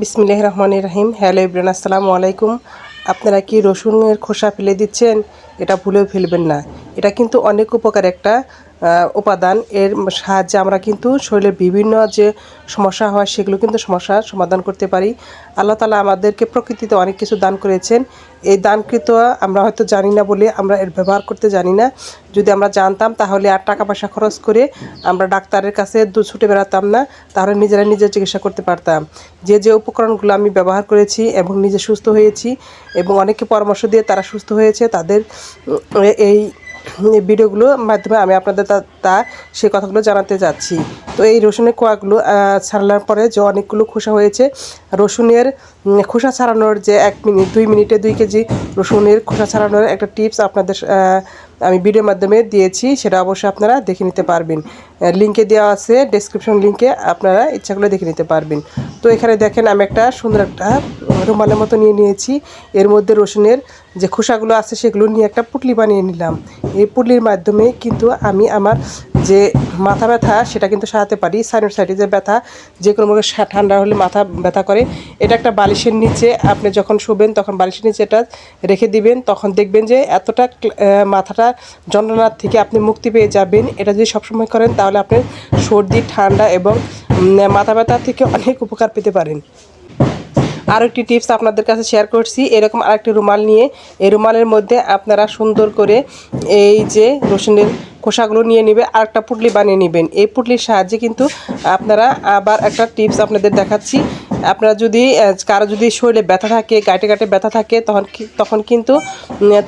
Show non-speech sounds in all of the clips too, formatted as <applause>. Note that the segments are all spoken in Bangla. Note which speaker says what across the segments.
Speaker 1: বিসমিল্লাহ রহমান রাহিম। হ্যালো ইব্রান আসসালামু আলাইকুম। আপনারা কি রসুনের খোসা ফেলে দিচ্ছেন? এটা ভুলেও ফেলবেন না। এটা কিন্তু অনেক উপকার একটা উপাদান, এর সাহায্যে আমরা কিন্তু শরীরের বিভিন্ন যে সমস্যা হয় সেগুলো কিন্তু সমস্যার সমাধান করতে পারি। আল্লাহ তালা আমাদেরকে প্রকৃতিতে অনেক কিছু দান করেছেন। এই দানকৃত আমরা হয়তো জানি না বলে আমরা এর ব্যবহার করতে জানি না। যদি আমরা জানতাম তাহলে আর টাকা পয়সা খরচ করে আমরা ডাক্তারের কাছে দু ছুটে বেড়াতাম না, তাহলে নিজেরা নিজের চিকিৎসা করতে পারতাম। যে যে উপকরণগুলো আমি ব্যবহার করেছি এবং নিজে সুস্থ হয়েছি এবং অনেকে পরামর্শ দিয়ে তারা সুস্থ হয়েছে, তাদের এই এই ভিডিওগুলোর মাধ্যমে আমি আপনাদের তা সেই কথাগুলো জানাতে যাচ্ছি। তো এই রসুনের কোয়াগুলো ছাড়লার পরে যে অনেকগুলো খোসা হয়েছে, রসুনের খোসা ছাড়ানোর যে এক মিনিট, দুই মিনিটে দুই কেজি রসুনের খোসা ছাড়ানোর একটা টিপস আপনাদের আমি ভিডিওর মাধ্যমে দিয়েছি, সেটা অবশ্যই আপনারা দেখে নিতে পারবেন। লিঙ্কে দেওয়া আছে ডেসক্রিপশন লিঙ্কে আপনারা ইচ্ছা করলে দেখে নিতে পারবেন। তো এখানে দেখেন, আমি একটা সুন্দর একটা রুমালের মতো নিয়ে নিয়েছি। এর মধ্যে রসুনের যে খোসাগুলো আছে, সেগুলো নিয়ে একটা পুটলি বানিয়ে নিলাম। এই পুটলির মাধ্যমে কিন্তু আমি আমার যে মাথা ব্যথা, সেটা কিন্তু সারাতে পারি। যে ব্যথা যে কোনো ঠান্ডা হলে মাথা ব্যথা করে। এটা একটা বালিশের নিচে আপনি যখন শোবেন, তখন বালিশের নিচে এটা রেখে দিবেন। তখন দেখবেন যে এতটা মাথাটা যন্ত্রণার থেকে আপনি মুক্তি পেয়ে যাবেন। এটা যদি সবসময় করেন, তাহলে আপনি সর্দি, ঠান্ডা এবং মাথা ব্যথা থেকে অনেক উপকার পেতে পারেন। আরও একটি টিপস আপনাদের কাছে শেয়ার করছি। এরকম আরেকটি রুমাল নিয়ে, এই রুমালের মধ্যে আপনারা সুন্দর করে এই যে রসুনের খোসাগুলো নিয়ে নেবে আর একটা পুটলি বানিয়ে নেবেন। এই পুটলির সাহায্যে কিন্তু আপনারা আবার একটা টিপস আপনাদের দেখাচ্ছি। আপনারা যদি কারও যদি শরীরে ব্যথা থাকে গাঁটে গাঁটে ব্যথা থাকে, তখন তখন কিন্তু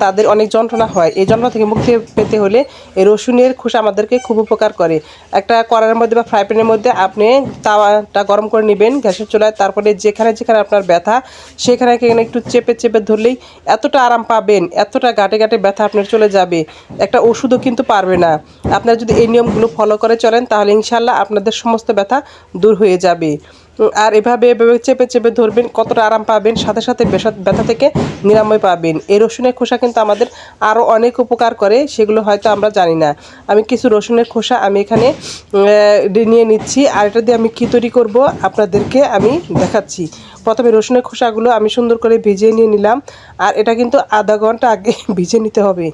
Speaker 1: তাদের অনেক যন্ত্রণা হয়। এই যন্ত্রণা থেকে মুক্তি পেতে হলে এই রসুনের খোসা আমাদেরকে খুব উপকার করে। একটা কড়ার মধ্যে বা ফ্রাই প্যানের মধ্যে আপনি তাওয়াটা গরম করে নেবেন গ্যাসের চুলায়। তারপরে যেখানে যেখানে আপনার ব্যথা, সেখানে সেখানে একটু চেপে চেপে ধরলেই এতটা আরাম পাবেন, এতটা গাঁটে গাঁটে ব্যথা আপনার চলে যাবে। একটা ওষুধও কিন্তু পারবে না। আপনারা যদি এই নিয়মগুলো ফলো করে চলেন, তাহলে ইনশাল্লাহ আপনাদের সমস্ত ব্যথা দূর হয়ে যাবে। আর এভাবে এভাবে চেপে চেপে ধরবেন, কতটা আরাম পাবেন, সাথে সাথে ব্যথা থেকে নিরাময় পাবেন। এই রসুনের খোসা কিন্তু আমাদের আরও অনেক উপকার করে, সেগুলো হয়তো আমরা জানি না। আমি কিছু রসুনের খোসা আমি এখানে নিয়ে নিচ্ছি, আর এটা দিয়ে আমি কী তৈরি করব আপনাদেরকে আমি দেখাচ্ছি। প্রথমে রসুনের খোসাগুলো আমি সুন্দর করে ভিজিয়ে নিয়ে নিলাম, আর এটা কিন্তু আধা ঘণ্টা আগে <laughs> ভিজে নিতে হবে।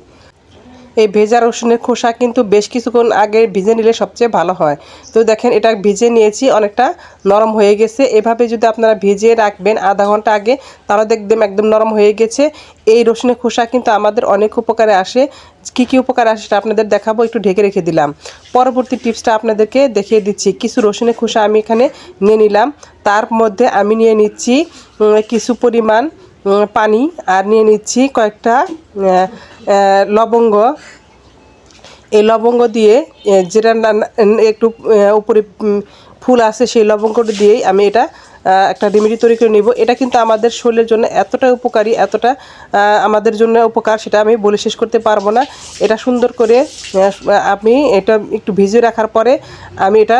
Speaker 1: এই ভেজা রসুনের খোসা কিন্তু বেশ কিছুক্ষণ আগে ভিজে নিলে সবচেয়ে ভালো হয়। তো দেখেন, এটা ভিজে নিয়েছি, অনেকটা নরম হয়ে গেছে। এভাবে যদি আপনারা ভিজিয়ে রাখবেন আধা ঘণ্টা আগে, তাহলে দেখবেন একদম নরম হয়ে গেছে। এই রসুনের খোসা কিন্তু আমাদের অনেক উপকারে আসে। কী কী উপকার আসে সেটা আপনাদের দেখাবো, একটু ঢেকে রেখে দিলাম। পরবর্তী টিপসটা আপনাদেরকে দেখিয়ে দিচ্ছি। কিছু রসুনের খোসা আমি এখানে নিয়ে নিলাম। তার মধ্যে আমি নিয়ে নিচ্ছি কিছু পরিমাণ পানি, আর নিয়ে নিচ্ছি কয়েকটা লবঙ্গ। এই লবঙ্গ দিয়ে যেটা একটু উপরে ফুল আছে, সেই লবঙ্গটা দিয়েই আমি এটা একটা রেমেডি তৈরি করে নিব। এটা কিন্তু আমাদের শরীরের জন্য এতটা উপকারী, এতটা আমাদের জন্য উপকার, সেটা আমি বলে শেষ করতে পারব না। এটা সুন্দর করে আমি এটা একটু ভিজিয়ে রাখার পরে আমি এটা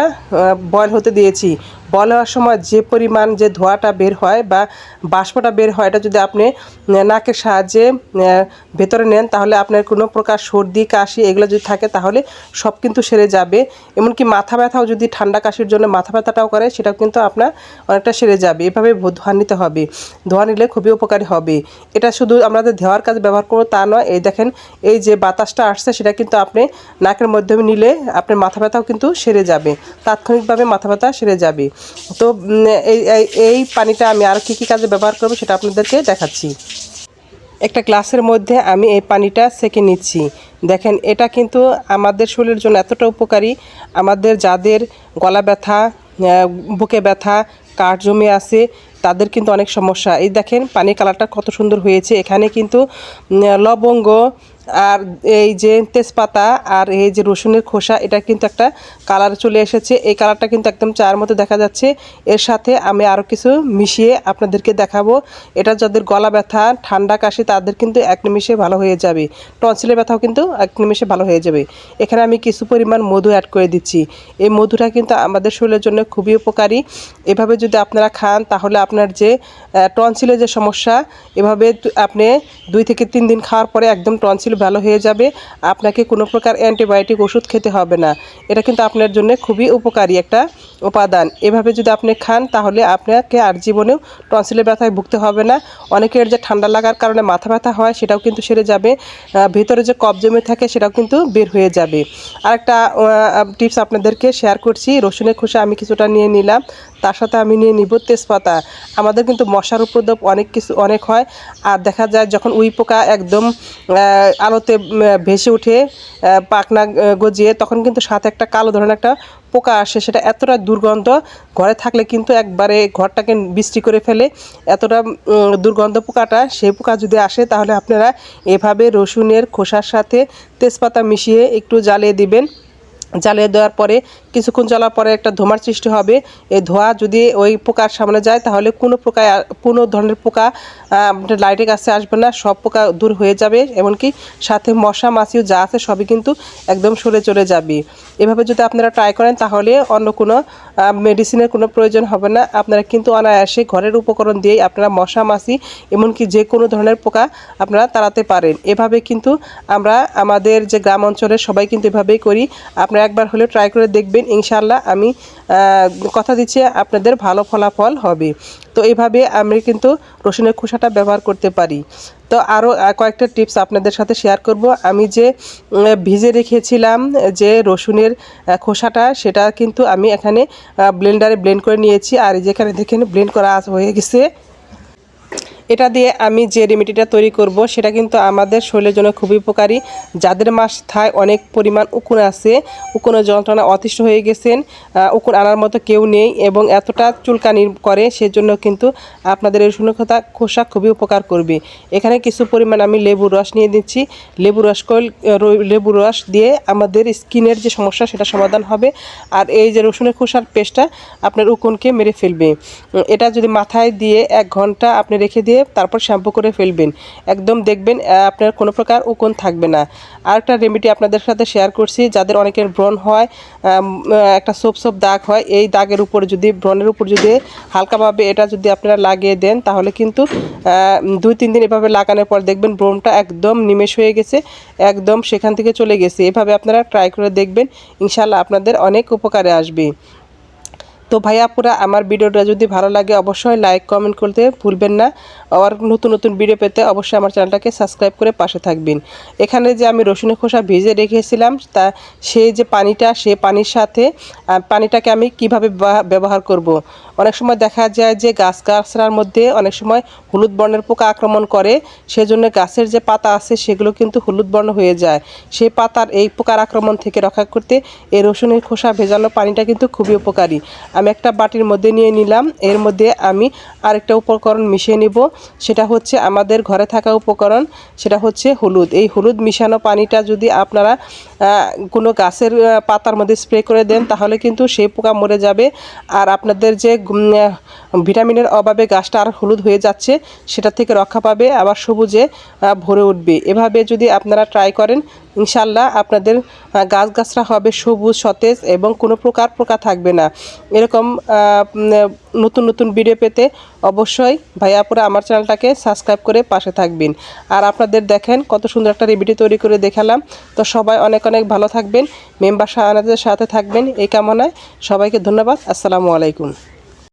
Speaker 1: বয়ল হতে দিয়েছি। হওয়ার সময় যে পরিমাণ যে ধোঁয়াটা বের হয় বা বাষ্পটা বের হয়, এটা যদি আপনি নাকের সাহায্যে ভেতরে নেন, তাহলে আপনার কোনো প্রকার সর্দি, কাশি এগুলো যদি থাকে, তাহলে সব কিন্তু সেরে যাবে। এমনকি মাথা ব্যথাও যদি ঠান্ডা কাশির জন্য মাথা ব্যথাটাও করে, সেটাও কিন্তু আপনার অনেকটা সেরে যাবে। এভাবে ধোয়া নিতে হবে। ধোয়া নিলে খুবই উপকারী হবে। এটা শুধু আমাদের ধোয়ার কাজে ব্যবহার করব তা নয়, এই দেখেন, এই যে বাতাসটা আসছে, সেটা কিন্তু আপনি নাকের মাধ্যমে নিলে আপনার মাথা ব্যথাও কিন্তু সেরে যাবে। তাৎক্ষণিকভাবে মাথা ব্যথা সেরে যাবে। তো এই, এই- পানিটা আমি আর কী কী কাজে ব্যবহার করব সেটা আপনাদেরকে দেখাচ্ছি। একটা গ্লাসের মধ্যে আমি এই পানিটা সেকে নিচ্ছি। দেখেন, এটা কিন্তু আমাদের শরীরের জন্য এতটা উপকারী। আমাদের যাদের গলা ব্যথা বুকে ব্যথা কাঠ জমে আছে, তাদের কিন্তু অনেক সমস্যা। এই দেখেন পানি কালারটা কত সুন্দর হয়েছে। এখানে কিন্তু লবঙ্গ আর এই যে তেজপাতা আর এই যে রসুনের খোসা, এটা কিন্তু একটা কালার চলে এসেছে। এই কালারটা কিন্তু একদম চায়ের মতো দেখা যাচ্ছে। এর সাথে আমি আরও কিছু মিশিয়ে আপনাদেরকে দেখাবো। এটা যাদের গলা ব্যথা, ঠান্ডা, কাশি, তাদের কিন্তু এক নিমিশে ভালো হয়ে যাবে। টনসিলের ব্যথাও কিন্তু এক নিমিষে ভালো হয়ে যাবে। এখানে আমি কিছু পরিমাণ মধু অ্যাড করে দিচ্ছি। এই মধুটা কিন্তু আমাদের শরীরের জন্য খুবই উপকারী। এভাবে যদি আপনারা খান, তাহলে আপনার যে টনসিলের যে সমস্যা, এভাবে আপনি দুই থেকে তিন দিন খাওয়ার পরে একদম টনসিল ভালো হয়ে যাবে, আপনাকে কোনো প্রকার অ্যান্টিবায়োটিক ওষুধ খেতে হবে না। এটা কিন্তু আপনার জন্য খুবই উপকারী একটা উপাদান। এভাবে যদি আপনি খান, তাহলে আপনাকে আর জীবনেও টনসিলের ব্যথায় ভুগতে হবে না। অনেকের যে ঠান্ডা লাগার কারণে মাথা ব্যথা হয়, সেটাও কিন্তু সেরে যাবে। ভেতরে যে কব জমে থাকে, সেটাও কিন্তু বের হয়ে যাবে। আরেকটা টিপস আপনাদেরকে শেয়ার করছি। রসুনের খোসা আমি কিছুটা নিয়ে নিলাম। তার সাথে আমি নিয়ে নিব তেজপাতা। আমাদের কিন্তু মশার উপদ্রব অনেক কিছু, অনেক হয়। আর দেখা যায় যখন উই পোকা একদম আলোতে ভেসে উঠে পাখনা গজিয়ে, তখন কিন্তু সাথে একটা কালো ধরনের একটা পোকা আসে। সেটা এতটা দুর্গন্ধ, ঘরে থাকলে কিন্তু একবারে ঘরটাকে বৃষ্টি করে ফেলে। এতটা দুর্গন্ধ পোকাটা, সেই পোকা যদি আসে, তাহলে আপনারা এভাবে রসুনের খোসার সাথে তেজপাতা মিশিয়ে একটু জ্বালিয়ে দিবেন। জ্বালিয়ে দেওয়ার পরে কিছুক্ষণ জ্বালার পরে একটা ধোঁয়ার সৃষ্টি হবে। এই ধোঁয়া যদি ওই পোকার সামনে যায়, তাহলে কোনো পোকা কোনো ধরনের পোকা লাইটের কাছে আসবে না, সব পোকা দূর হয়ে যাবে। এমনকি সাথে মশা, মাছিও যা আছে, সবই কিন্তু একদম সরে চলে যাবে। এভাবে যদি আপনারা ট্রাই করেন, তাহলে অন্য কোনো মেডিসিনের কোনো প্রয়োজন হবে না। আপনারা কিন্তু অনায়াসে ঘরের উপকরণ দিয়েই আপনারা মশা, মাছি, এমনকি যে কোনো ধরনের পোকা আপনারা তাড়াতে পারেন। এভাবে কিন্তু আমরা, আমাদের যে গ্রাম অঞ্চলের সবাই কিন্তু এভাবেই করি। আপনারা একবার হলেও ট্রাই করে দেখবেন ইনশাল্লাহ আমি কথা দিচ্ছি আপনাদের ভালো ফলাফল হবে। তো এইভাবে আমি কিন্তু রসুনের খোসাটা ব্যবহার করতে পারি। তো আরও কয়েকটা টিপস আপনাদের সাথে শেয়ার করব। আমি যে ভিজে রেখেছিলাম যে রসুনের খোসাটা, সেটা কিন্তু আমি এখানে ব্লেন্ডারে ব্লেন্ড করে নিয়েছি। আর যেখানে দেখেন ব্লেন্ড করা হয়ে গেছে। এটা দিয়ে আমি যে রেমেডিটা তৈরি করব, সেটা কিন্তু আমাদের শরীরের জন্য খুবই উপকারী। যাদের মাথায় অনেক পরিমাণ উকুন আছে, উকুনের যন্ত্রণা অতিষ্ঠ হয়ে গেছেন উকুন আনার মতো কেউ নেই এবং এতটা চুলকানি করে, সেজন্য কিন্তু আপনাদের এই শূন্যতা খোসা খুবই উপকার করবে। এখানে কিছু পরিমাণ আমি লেবুর রস নিয়ে দিচ্ছি লেবু রস কল লেবু রস দিয়ে আমাদের স্কিনের যে সমস্যা, সেটা সমাধান হবে। আর এই যে রসুনের খোসার পেস্টটা আপনার উকুনকে মেরে ফেলবে। এটা যদি মাথায় দিয়ে এক ঘণ্টা আপনি রেখে দিয়ে তারপর শ্যাম্পু করে ফেলবেন। একদম দেখবেন আপনার কোনো প্রকার উকুন থাকবে না। আরেকটা রেমেডি আপনাদের সাথে শেয়ার করছি, যাদের অনেকের ব্রণ হয় একটা সোপ সোপ দাগ হয়, এই দাগের উপর যদি, ব্রণের উপর যদি হালকাভাবে এটা যদি আপনারা লাগিয়ে দেন, তাহলে কিন্তু দুই, তিন দিন এভাবে লাগানোর পর দেখবেন ব্রণটা একদম নিমেষ হয়ে গেছে, একদম সেখান থেকে চলে গেছে। এভাবে আপনারা ট্রাই করে দেখবেন ইনশাল্লাহ আপনাদের অনেক উপকারে আসবে। তো ভাইয়াপুরা আমার ভিডিওটা যদি ভালো লাগে অবশ্যই লাইক কমেন্ট করতে ভুলবেন না। আর নতুন নতুন ভিডিও পেতে অবশ্যই আমার চ্যানেলটাকে সাবস্ক্রাইব করে পাশে থাকবেন। এখানে যে আমি রসুনের খোসা ভিজে রেখেছিলাম, তা সেই যে পানিটা সে পানির সাথে পানিটাকে আমি কীভাবে ব্যবহার করব। অনেক সময় দেখা যায় যে গাছ গাছড়ার মধ্যে অনেক সময় হলুদ বর্ণের পোকা আক্রমণ করে, সেজন্য গাছের যে পাতা আছে সেগুলো কিন্তু হলুদ বর্ণ হয়ে যায়। সেই পাতার এই পোকার আক্রমণ থেকে রক্ষা করতে এই রসুনের খোসা ভেজানো পানিটা কিন্তু খুবই উপকারী। আমি একটা বাটির মধ্যে নিয়ে নিলাম। এর মধ্যে আমি আরেকটা উপকরণ মিশিয়ে নিব। সেটা হচ্ছে আমাদের ঘরে থাকা উপকরণ। সেটা হচ্ছে হলুদ। এই হলুদ মিশানো পানিটা যদি আপনারা কোনো গাছের পাতার মধ্যে স্প্রে করে দেন তাহলে কিন্তু সেই পোকা মরে যাবে। আর আপনাদের যে ভিটামিনের অভাবে গাছটা আর হলুদ হয়ে যাচ্ছে সেটা থেকে রক্ষা পাবে আবার সবুজে ভরে উঠবে। এভাবে যদি আপনারা ট্রাই করেন ইনশাল্লাহ আপনাদের আহ, গাছ গাছরা হবে সবুজ সতেজ এবং কোনো প্রকার পোকা থাকবে না। এরকম নতুন নতুন ভিডিও পেতে অবশ্যই ভাইয়াপুরা আমার চ্যানেলটাকে সাবস্ক্রাইব করে পাশে থাকবেন। আর আপনাদের দেখেন কত সুন্দর একটা রেভিডিও তৈরি করে দেখালাম। তো সবাই অনেক অনেক ভালো থাকবেন মেম্বার সাথে থাকবেন, এই কামনায় সবাইকে ধন্যবাদ, আসসালামু আলাইকুম।